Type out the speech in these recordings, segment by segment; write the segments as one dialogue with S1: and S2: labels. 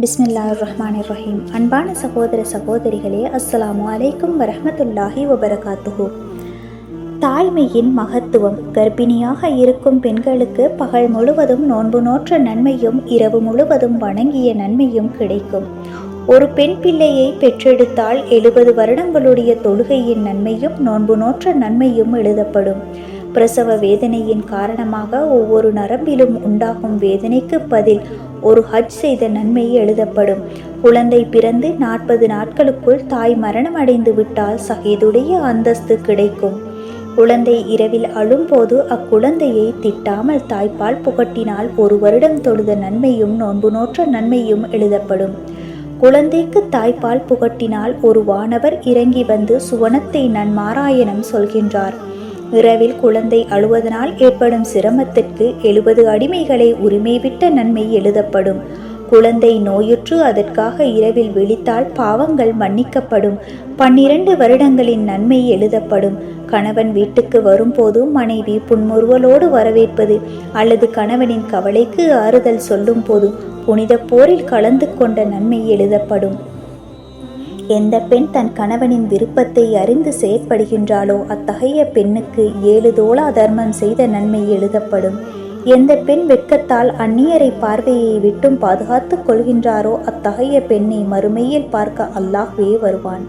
S1: பிஸ்மில்லா ரஹ்மான் ரஹீம் அன்பான சகோதர சகோதரிகளே அஸ்ஸலாமு அலைக்கும் வரஹ்மத்துல்லாஹி வபரகாத்துஹு. தாய்மையின் மகத்துவம் கர்ப்பிணியாக இருக்கும் பெண்களுக்கு பகல் முழுவதும் நோன்பு நோற்ற நன்மையும் இரவு முழுவதும் வணங்கிய நன்மையும் கிடைக்கும். ஒரு பெண் பிள்ளையை பெற்றெடுத்தால் எழுபது வருடங்களுடைய தொழுகையின் நன்மையும் நோன்பு நோற்ற நன்மையும் எழுதப்படும். பிரசவ வேதனையின் காரணமாக ஒவ்வொரு நரம்பிலும் உண்டாகும் வேதனைக்கு பதில் ஒரு ஹஜ் செய்த நன்மை எழுதப்படும். குழந்தை பிறந்து நாற்பது நாட்களுக்குள் தாய் மரணம் அடைந்து விட்டால் சகிதுடைய அந்தஸ்து கிடைக்கும். குழந்தை இரவில் அழும்போது அக்குழந்தையை திட்டாமல் தாய்ப்பால் புகட்டினால் ஒரு வருடம் தொழுத நன்மையும் நோன்பு நோற்ற நன்மையும் எழுதப்படும். குழந்தைக்கு தாய்ப்பால் புகட்டினால் ஒரு வானவர் இறங்கி வந்து சுவனத்தை நன்மாராயணம் சொல்கின்றார். இரவில் குழந்தை அழுவதனால் ஏற்படும் சிரமத்திற்கு எழுபது அடிமைகளை உரிமை விட்ட நன்மை எழுதப்படும். குழந்தை நோயுற்று அதற்காக இரவில் விழித்தால் பாவங்கள் மன்னிக்கப்படும். பன்னிரண்டு வருடங்களின் நன்மை எழுதப்படும். கணவன் வீட்டுக்கு வரும்போது மனைவி புன்முறுவலோடு வரவேற்பது அல்லது கணவனின் கவலைக்கு ஆறுதல் சொல்லும் போது புனித போரில் கலந்து கொண்ட நன்மை எழுதப்படும். எந்த பெண் தன் கணவனின் விருப்பத்தை அறிந்து செயற்படுகின்றாளோ அத்தகைய பெண்ணுக்கு ஏழு தோளா தர்மம் செய்த நன்மை எழுதப்படும். எந்த பெண் வெட்கத்தால் அந்நியரை பார்வையை விட்டும் பாதுகாத்துக் கொள்கின்றாரோ அத்தகைய பெண்ணை மறுமையில் பார்க்க அல்லாஹ்வே வருவான்.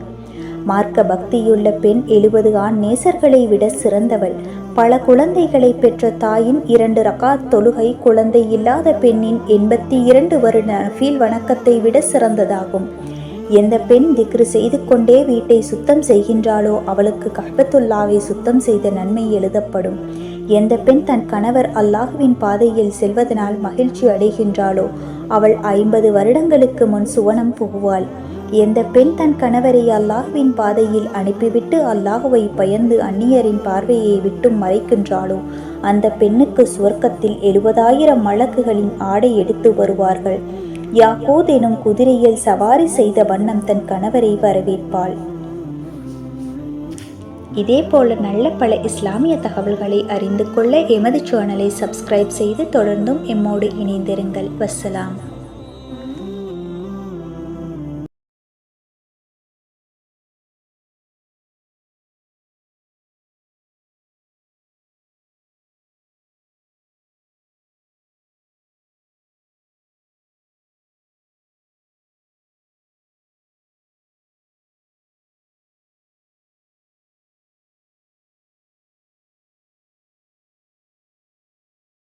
S1: மார்க்க பக்தியுள்ள பெண் எழுபது ஆண் நேசர்களை விட சிறந்தவள். பல குழந்தைகளை பெற்ற தாயின் இரண்டு ரகா தொழுகை குழந்தை இல்லாத பெண்ணின் எண்பத்தி இரண்டு வருட ஃபீல் வணக்கத்தை விட சிறந்ததாகும். எந்த பெண் திக்ரு செய்து கொண்டே வீட்டை சுத்தம் செய்கின்றாளோ அவளுக்கு கஹபத்துல்லாவை சுத்தம் செய்த நன்மை எழுதப்படும். எந்த பெண் தன் கணவர் அல்லாஹுவின் பாதையில் செல்வதனால் மகிழ்ச்சி அடைகின்றாளோ அவள் ஐம்பது வருடங்களுக்கு முன் சுவனம் புகுவாள். எந்த பெண் தன் கணவரை அல்லாஹுவின் பாதையில் அனுப்பிவிட்டு அல்லாஹுவை பயந்து அந்நியரின் பார்வையை விட்டும் மறைக்கின்றாளோ அந்த பெண்ணுக்கு சுவர்க்கத்தில் எழுபதாயிரம் மலக்குகளின் ஆடை எடுத்து வருவார்கள். யாகூத் எனும் குதிரையில் சவாரி செய்த வண்ணம் தன் கணவரை வரவேற்பாள். இதே போல நல்ல பல இஸ்லாமிய தகவல்களை அறிந்து கொள்ள எமது சேனலை சப்ஸ்கிரைப் செய்து தொடர்ந்தும் எம்மோடு இணைந்திருங்கள். வசலாம்